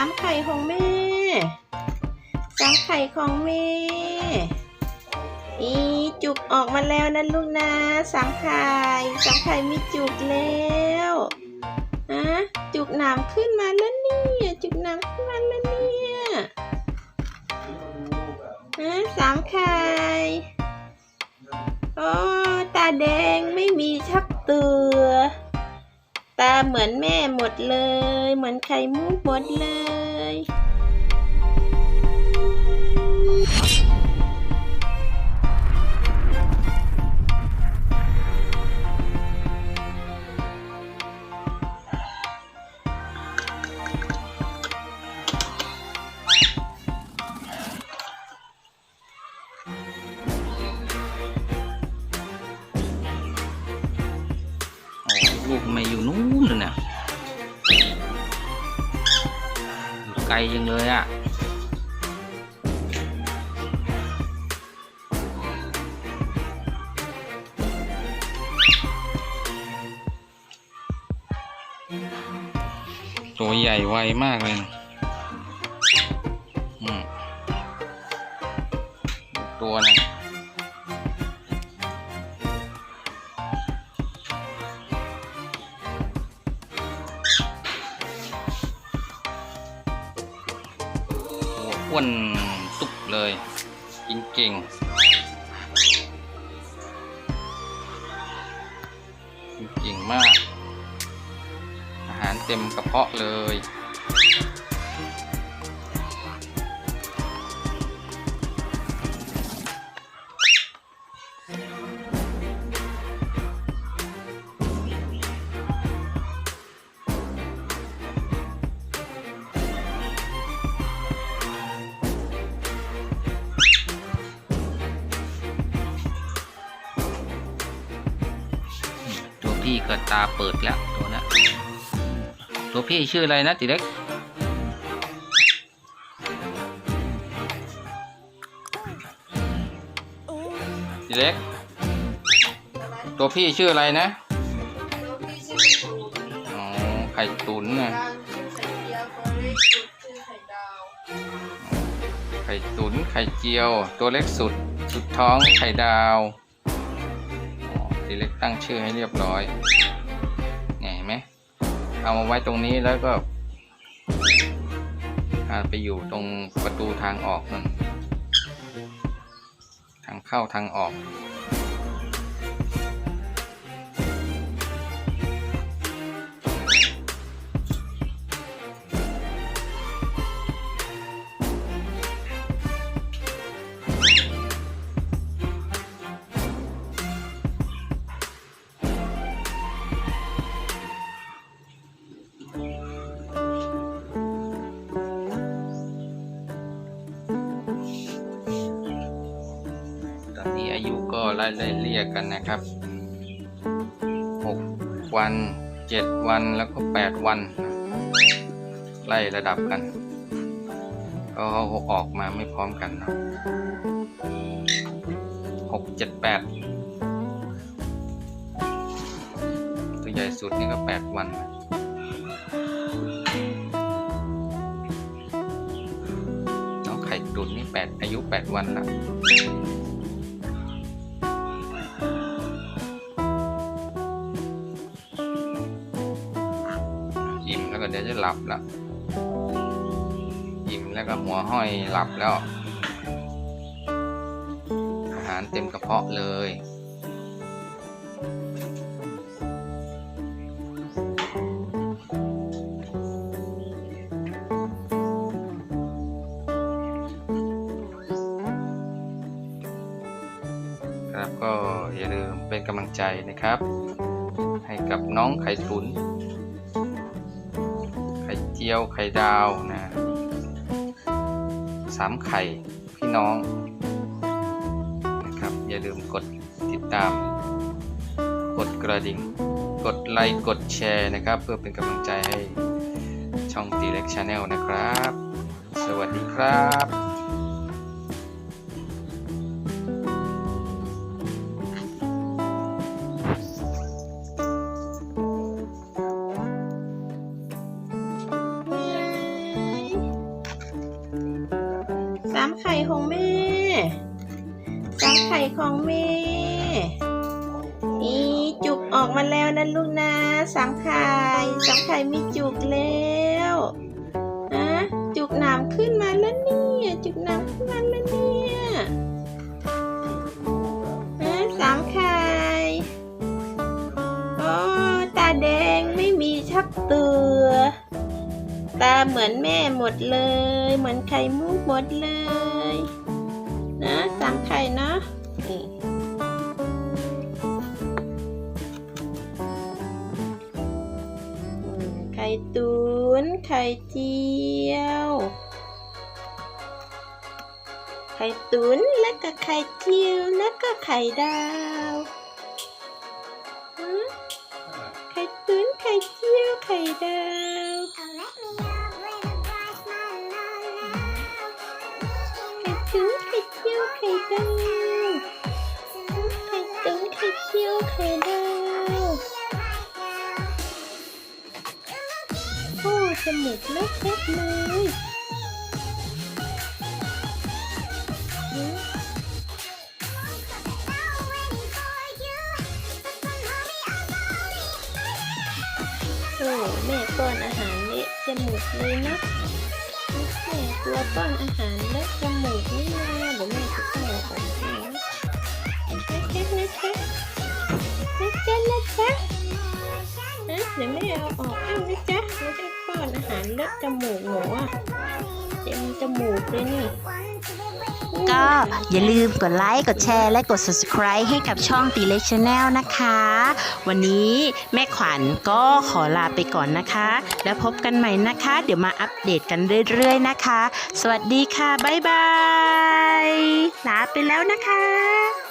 ามไข่ของแม่ สามไข่ของแม่ อีจุกออกมาแล้วนะลูกนะ สามไข่ สามไข่มีจุกแล้วฮะจุกหนามขึ้นมาแล้วเนี่ยจุกหนามขึ้นมาแล้วเนี่ยฮะสามไข่โอ้ตาแดงไม่มีชักตัว ตาเหมือนแม่หมดเลย เหมือนไข่มุกหมดเลย ลูกไมอยู่นู้นเลยเนี่ยไกลยังเลยอะตัวใหญ่ไวมากเลยตัวหน อ้วนตุกเลย กินเก่งกินเก่งมาก อาหารเต็มกระเพาะเลย ตัวพี่ก็ตาเปิดแล้วตัวนั้นตัวพี่ชื่ออะไรนะติเล็กติเล็ก ตัวพี่ชื่ออะไรนะอ๋อไข่ตุ๋นนะไข่ตุ๋นไข่เจียว ตัวเล็กสุด สุดท้องไข่ดาว ดีเล็กตั้งชื่อให้เรียบร้อยเนี่ยเห็นไหมเอามาไว้ตรงนี้แล้วก็ไปอยู่ตรงประตูทางออกนั่นทางเข้าทางออก ไล่ไล่เรียกกันนะครับ 6 วัน 7 วันแล้วก็ 8 วัน ไล่ระดับกัน ก็เขาออกมาไม่พร้อมกันเนะหกเจ็ดแปดตัวใหญ่สุดนี่ก็ 8 วันน้องไข่ตุนนี่ 8 อายุ 8 วันละ อิ่มแล้วก็เดี๋ยวจะหลับละอิ่มแล้วก็หัวห้อยหลับแล้ว อาหารเต็มกระเพาะเลยครับก็อย่าลืมเป็นกำลังใจนะครับ ให้กับน้องไข่ตุ๋น เจียวไข่ดาวนะสามไข่พี่น้องนะครับอย่าลืมกดติดตาม กดกระดิ่ง กดไลค์กดแชร์นะครับ เพื่อเป็นกำลังใจให้ช่องตีเล็กชาแนลนะครับ สวัสดีครับ ของแม่สังไข่ของแม่อีจุกออกมาแล้วนะลูกนะสังไข่สังไข่มีจุกแล้วฮะจุกหนามขึ้นมาแล้วเนี่ยจุกหนามขึ้นมาแล้วเนี่ยฮะสังไข่อ๋อตาแดงไม่มีชักตัวตา เหมือนแม่หมดเลย เหมือนไข่มุกหมดเลย นะสั่งไข่นะนี่ไข่ตุนไข่เจียว ไข่ตุนแล้วก็ไข่เจียวแล้วก็ไข่ดาวไข่ตุนไข่เจียวไข่ดาว ไข่ตุ๋นไข่เจียวไข่ดาวไข่ตุ๋นไข่เจียวไข่ดาวโอ้จมูกเล็กๆเลยโอ้แม่ป้อนอาหารเละจมูกเลยนะ ตัวป้อนอาหารและจมูกนี่นะเดี๋ยวแม่จะต้องเอาของให้นะนะจ๊ะนะจ๊ะนะจ๊ะนะจ๊ะนะเดี๋ยวแม่เอาออกให้นะจ๊ะไม่ได้ป้อนอาหารและจมูกหนูอะ เต็มจมูกเลยนี่ ก็อย่าลืมกดไลค์ กดแชร์และกด subscribe ให้กับช่องตีเล็กชาแนลนะคะ วันนี้แม่ขวัญก็ขอลาไปก่อนนะคะ แล้วพบกันใหม่นะคะ เดี๋ยวมาอัปเดตกันเรื่อยๆนะคะ สวัสดีค่ะ บ๊ายบายลาไปแล้วนะคะ